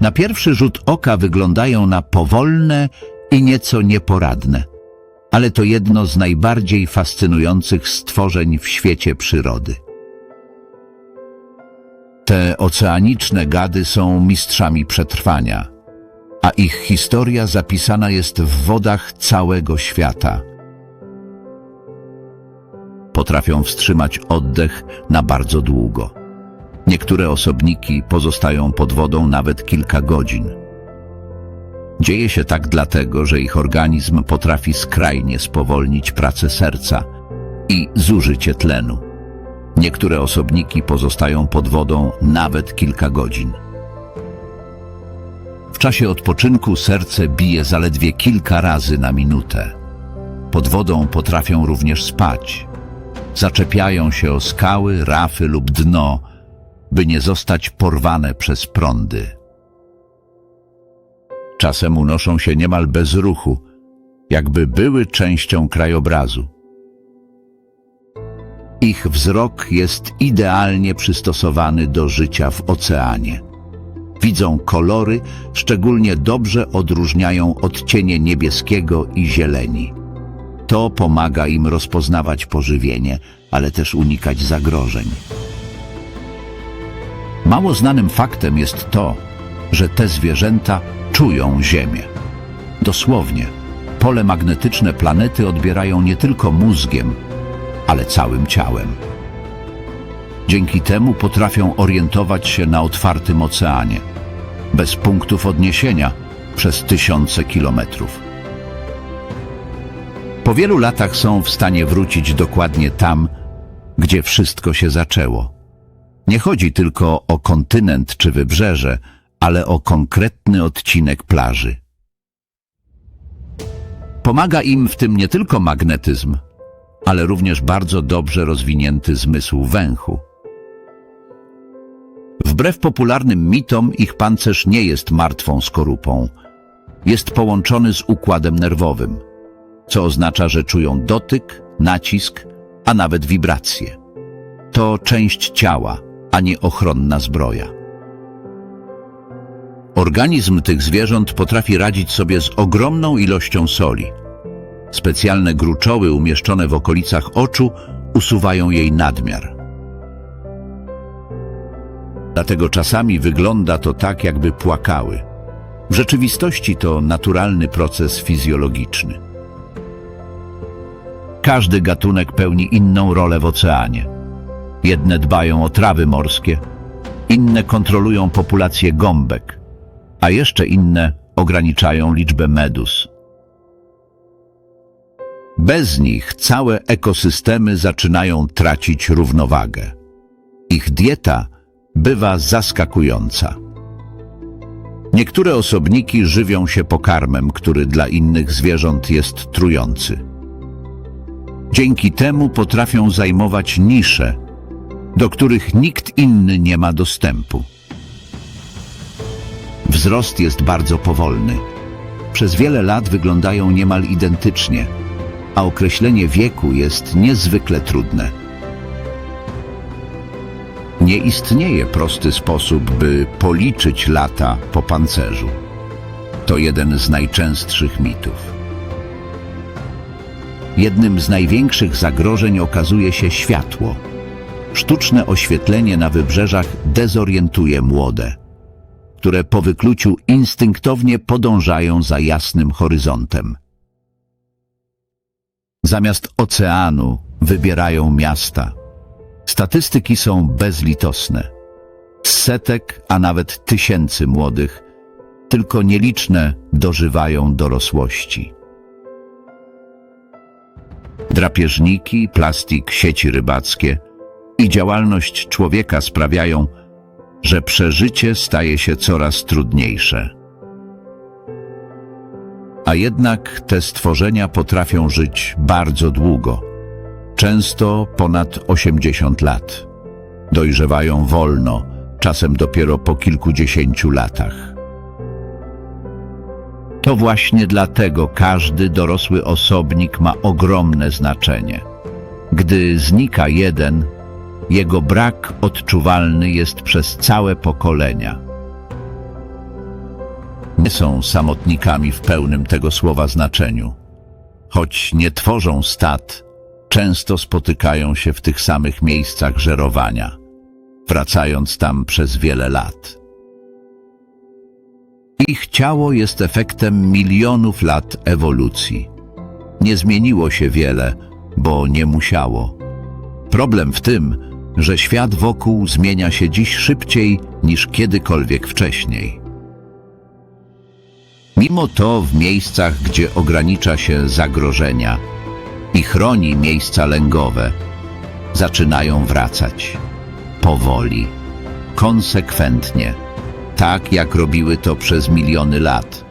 Na pierwszy rzut oka wyglądają na powolne i nieco nieporadne, ale to jedno z najbardziej fascynujących stworzeń w świecie przyrody. Te oceaniczne gady są mistrzami przetrwania, a ich historia zapisana jest w wodach całego świata. Potrafią wstrzymać oddech na bardzo długo. Niektóre osobniki pozostają pod wodą nawet kilka godzin. Dzieje się tak dlatego, że ich organizm potrafi skrajnie spowolnić pracę serca i zużycie tlenu. Niektóre osobniki pozostają pod wodą nawet kilka godzin. W czasie odpoczynku serce bije zaledwie kilka razy na minutę. Pod wodą potrafią również spać. Zaczepiają się o skały, rafy lub dno, by nie zostać porwane przez prądy. Czasem unoszą się niemal bez ruchu, jakby były częścią krajobrazu. Ich wzrok jest idealnie przystosowany do życia w oceanie. Widzą kolory, szczególnie dobrze odróżniają odcienie niebieskiego i zieleni. To pomaga im rozpoznawać pożywienie, ale też unikać zagrożeń. Mało znanym faktem jest to, że te zwierzęta czują Ziemię. Dosłownie, pole magnetyczne planety odbierają nie tylko mózgiem, ale całym ciałem. Dzięki temu potrafią orientować się na otwartym oceanie, bez punktów odniesienia przez tysiące kilometrów. Po wielu latach są w stanie wrócić dokładnie tam, gdzie wszystko się zaczęło. Nie chodzi tylko o kontynent czy wybrzeże, ale o konkretny odcinek plaży. Pomaga im w tym nie tylko magnetyzm, ale również bardzo dobrze rozwinięty zmysł węchu. Wbrew popularnym mitom, ich pancerz nie jest martwą skorupą. Jest połączony z układem nerwowym, co oznacza, że czują dotyk, nacisk, a nawet wibracje. To część ciała, a nie ochronna zbroja. Organizm tych zwierząt potrafi radzić sobie z ogromną ilością soli. Specjalne gruczoły umieszczone w okolicach oczu usuwają jej nadmiar. Dlatego czasami wygląda to tak, jakby płakały. W rzeczywistości to naturalny proces fizjologiczny. Każdy gatunek pełni inną rolę w oceanie. Jedne dbają o trawy morskie, inne kontrolują populację gąbek, a jeszcze inne ograniczają liczbę medus. Bez nich całe ekosystemy zaczynają tracić równowagę. Ich dieta bywa zaskakująca. Niektóre osobniki żywią się pokarmem, który dla innych zwierząt jest trujący. Dzięki temu potrafią zajmować nisze, do których nikt inny nie ma dostępu. Wzrost jest bardzo powolny. Przez wiele lat wyglądają niemal identycznie, a określenie wieku jest niezwykle trudne. Nie istnieje prosty sposób, by policzyć lata po pancerzu. To jeden z najczęstszych mitów. Jednym z największych zagrożeń okazuje się światło. Sztuczne oświetlenie na wybrzeżach dezorientuje młode, które po wykluciu instynktownie podążają za jasnym horyzontem. Zamiast oceanu wybierają miasta. Statystyki są bezlitosne. Z setek, a nawet tysięcy młodych, tylko nieliczne dożywają dorosłości. Drapieżniki, plastik, sieci rybackie i działalność człowieka sprawiają, że przeżycie staje się coraz trudniejsze. A jednak te stworzenia potrafią żyć bardzo długo, często ponad 80 lat. Dojrzewają wolno, czasem dopiero po kilkudziesięciu latach. To właśnie dlatego każdy dorosły osobnik ma ogromne znaczenie. Gdy znika jeden, jego brak odczuwalny jest przez całe pokolenia. nie są samotnikami w pełnym tego słowa znaczeniu. Choć nie tworzą stad, często spotykają się w tych samych miejscach żerowania, wracając tam przez wiele lat. Ich ciało jest efektem milionów lat ewolucji. Nie zmieniło się wiele, bo nie musiało. Problem w tym, że świat wokół zmienia się dziś szybciej niż kiedykolwiek wcześniej. Mimo to w miejscach, gdzie ogranicza się zagrożenia i chroni miejsca lęgowe, zaczynają wracać. Powoli, konsekwentnie, tak jak robiły to przez miliony lat.